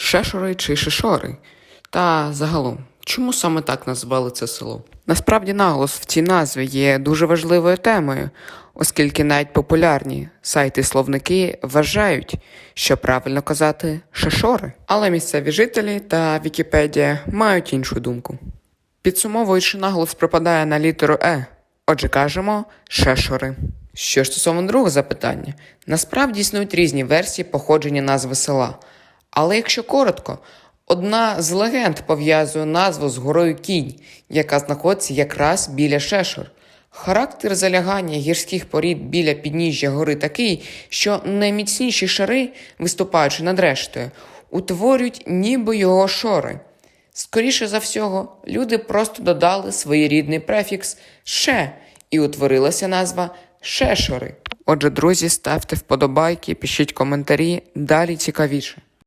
Шешори чи Шишори? Та загалом, чому саме так назвали це село? Насправді наголос в цій назві є дуже важливою темою, оскільки навіть популярні сайти-словники вважають, що правильно казати Шишори. Але місцеві жителі та Вікіпедія мають іншу думку. Підсумовуючи, наголос припадає на літеру Е. Отже, кажемо шешори. Що ж стосовно другого запитання, насправді існують різні версії походження назви села. Але якщо коротко, одна з легенд пов'язує назву з горою Кінь, яка знаходиться якраз біля Шешор. Характер залягання гірських порід біля підніжжя гори такий, що найміцніші шари, виступаючи над рештою, утворюють ніби його шори. Скоріше за всього, люди просто додали своєрідний префікс ше і утворилася назва шешори. Отже, друзі, ставте вподобайки, пишіть коментарі, далі цікавіше.